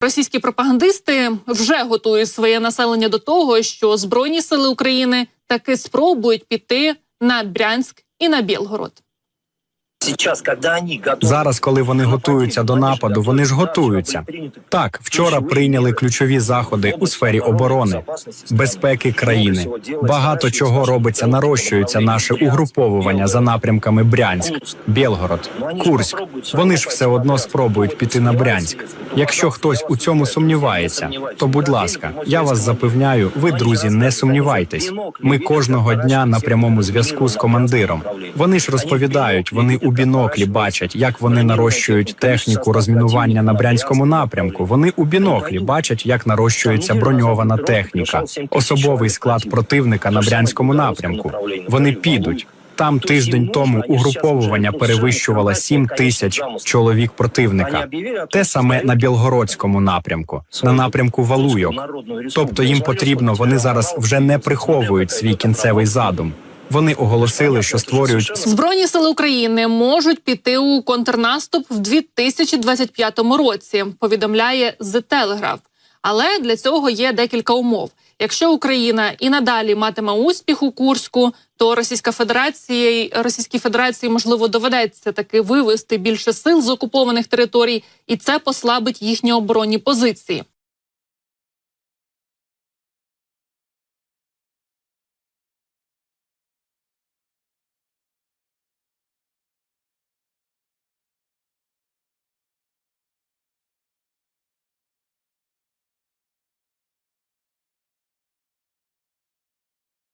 Російські пропагандисти вже готують своє населення до того, що збройні сили України таки спробують піти на Брянськ і на Білгород. Зараз, коли вони готуються до нападу, вони ж готуються. Так, вчора прийняли ключові заходи у сфері оборони, безпеки країни. Багато чого робиться, нарощується наше угруповування за напрямками Брянськ, Білгород, Курськ. Вони ж все одно спробують піти на Брянськ. Якщо хтось у цьому сумнівається, то будь ласка, я вас запевняю, ви, друзі, не сумнівайтесь. Ми кожного дня на прямому зв'язку з командиром. Вони ж розповідають, вони у біноклі бачать, як вони нарощують техніку розмінування на брянському напрямку. Вони у біноклі бачать, як нарощується броньована техніка, особовий склад противника на брянському напрямку. Вони підуть. Там тиждень тому угруповування перевищувало 7 тисяч чоловік противника. Те саме на білгородському напрямку, на напрямку Валуйок. Тобто їм потрібно, вони зараз вже не приховують свій кінцевий задум. Вони оголосили, що створюють Збройні сили України можуть піти у контрнаступ в 2025 році. Повідомляє The Telegraph. Але для цього є декілька умов. Якщо Україна і надалі матиме успіх у Курську, то Російська Федерація Російській Федерації можливо доведеться таки вивести більше сил з окупованих територій, і це послабить їхні оборонні позиції.